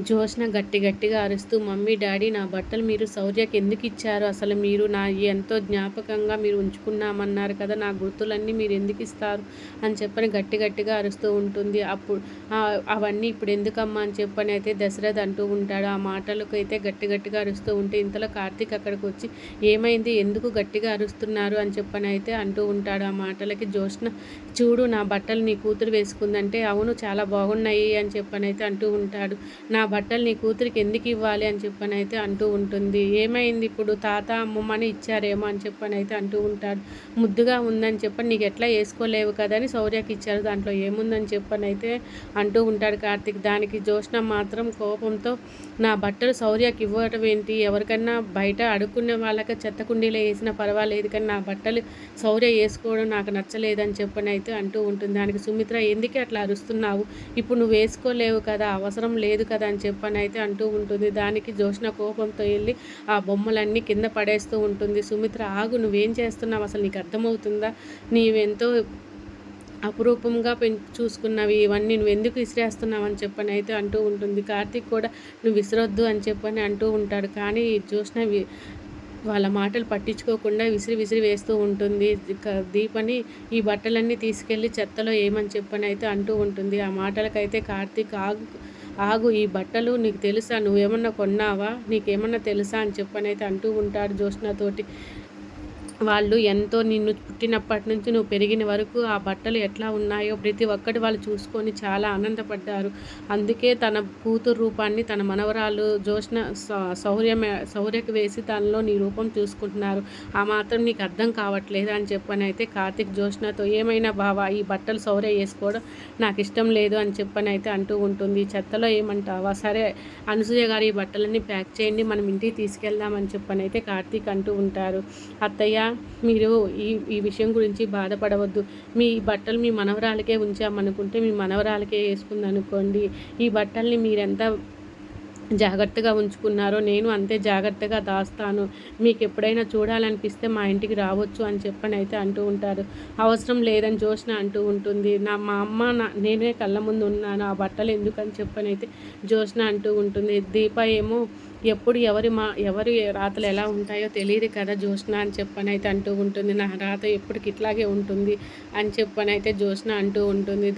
జోష్న గట్టి గట్టిగా అరుస్తూ మమ్మీ డాడీ నా బట్టలు మీరు సౌర్యకి ఎందుకు ఇచ్చారు? అసలు మీరు నా ఎంతో జ్ఞాపకంగా మీరు ఉంచుకున్నామన్నారు కదా నా గుర్తులన్నీ మీరు ఎందుకు ఇస్తారు? అని చెప్పని గట్టి గట్టిగా అరుస్తూ ఉంటుంది. అప్పుడు అవన్నీ ఇప్పుడు ఎందుకమ్మా? అని చెప్పని అయితే దశరథ్ అంటూ ఉంటాడు. ఆ మాటలకు అయితే గట్టి గట్టిగా అరుస్తూ ఉంటే ఇంతలో కార్తీక్ అక్కడికి వచ్చి ఏమైంది? ఎందుకు గట్టిగా అరుస్తున్నారు? అని చెప్పని అయితే అంటూ ఉంటాడు. ఆ మాటలకి జోష్న చూడు నా బట్టలు నీ కూతురు వేసుకుందంటే అవును చాలా బాగున్నాయి అని చెప్పని అయితే అంటూ ఉంటాడు. నా నా బట్టలు నీ కూతురికి ఎందుకు ఇవ్వాలి అని చెప్పని అయితే అంటూ ఉంటుంది. ఏమైంది ఇప్పుడు? తాత అమ్మమ్మని ఇచ్చారేమో అని చెప్పని అయితే అంటూ ఉంటాడు. ముద్దుగా ఉందని చెప్పని నీకు ఎట్లా వేసుకోలేవు కదా అని శౌర్యకి ఇచ్చారు. దాంట్లో ఏముందని చెప్పని అయితే అంటూ ఉంటాడు కార్తిక్. దానికి జోష్ణ మాత్రం కోపంతో నా బట్టలు శౌర్యకి ఇవ్వటం ఏంటి? ఎవరికన్నా బయట అడుక్కునే వాళ్ళకి చెత్త కుండీలో వేసినా పర్వాలేదు కానీ నా బట్టలు శౌర్య వేసుకోవడం నాకు నచ్చలేదని చెప్పని అయితే అంటూ ఉంటుంది. దానికి సుమిత్ర ఎందుకే అట్లా అరుస్తున్నావు? ఇప్పుడు నువ్వు వేసుకోలేవు కదా అవసరం లేదు కదా అని చెప్పని అయితే అంటూ ఉంటుంది. దానికి జోష్న కోపంతో వెళ్ళి ఆ బొమ్మలన్నీ కింద పడేస్తూ ఉంటుంది. సుమిత్ర ఆగు నువ్వేం చేస్తున్నావు? అసలు నీకు అర్థమవుతుందా? నీవెంతో అపురూపంగా పెం చూసుకున్నవి ఇవన్నీ నువ్వు ఎందుకు విసిరేస్తున్నావు? అని చెప్పని అయితే అంటూ ఉంటుంది. కార్తీక్ కూడా నువ్వు విసిరొద్దు అని చెప్పని అంటూ ఉంటాడు. కానీ జోష్న వాళ్ళ మాటలు పట్టించుకోకుండా విసిరి విసిరి వేస్తూ ఉంటుంది. దీపని ఈ బట్టలన్నీ తీసుకెళ్ళి చెత్తలో ఏమని చెప్పని అయితే అంటూ ఉంటుంది. ఆ మాటలకైతే కార్తీక్ ఆగు ఆగు ఈ బట్టలు నీకు తెలుసా నువ్వేమన్నా కొన్నావా? నీకేమన్నా తెలుసా అని చెప్పనైతే అంటూ ఉంటాడు జ్యోత్స్నతోటి. వాళ్ళు ఎంతో నిన్ను పుట్టినప్పటి నుంచి నువ్వు పెరిగిన వరకు ఆ బట్టలు ఎట్లా ఉన్నాయో ప్రతి ఒక్కటి వాళ్ళు చూసుకొని చాలా ఆనందపడ్డారు. అందుకే తన కూతురు రూపాన్ని తన మనవరాలు జోష్న సౌర్య శౌర్యకు వేసి తనలో నీ రూపం చూసుకుంటున్నారు. ఆ మాత్రం నీకు అర్థం కావట్లేదు అని చెప్పని అయితే కార్తిక్ జోష్నతో ఏమైనా బావా ఈ బట్టలు శౌర్య వేసుకోవడం నాకు ఇష్టం లేదు అని చెప్పని అయితే అంటూ ఉంటుంది. చెత్తలో ఏమంటావా? సరే అనసూయ గారు ఈ బట్టలన్నీ ప్యాక్ చేయండి మనం ఇంటికి తీసుకెళ్దామని చెప్పని అయితే కార్తీక్ అంటూ ఉంటారు. అత్తయ్య మీరు ఈ ఈ విషయం గురించి బాధపడవద్దు. మీ బట్టలు మీ మనవరాలకే ఉంచామనుకుంటే మీ మనవరాలకే వేసుకుంది అనుకోండి ఈ బట్టల్ని మీరెంత జాగ్రత్తగా ఉంచుకున్నారో నేను అంతే జాగ్రత్తగా దాస్తాను. మీకు ఎప్పుడైనా చూడాలనిపిస్తే మా ఇంటికి రావచ్చు అని చెప్పని అయితే అంటూ ఉంటారు. అవసరం లేదని జోష్న అంటూ ఉంటుంది. నా మా అమ్మ నా నేనే కళ్ళ ముందు ఉన్నాను. ఆ బట్టలు ఎందుకని చెప్పని అయితే జోష్న అంటూ ఉంటుంది. దీప ఏమో ఎప్పుడు ఎవరి మా ఎవరి రాతలు ఎలా ఉంటాయో తెలియదు కదా జ్యోత్స్న అని చెప్పనైతే అంటూ ఉంటుంది. నా రాత ఎప్పటికి ఇట్లాగే ఉంటుంది అని చెప్పనైతే జ్యోత్స్న అంటూ ఉంటుంది.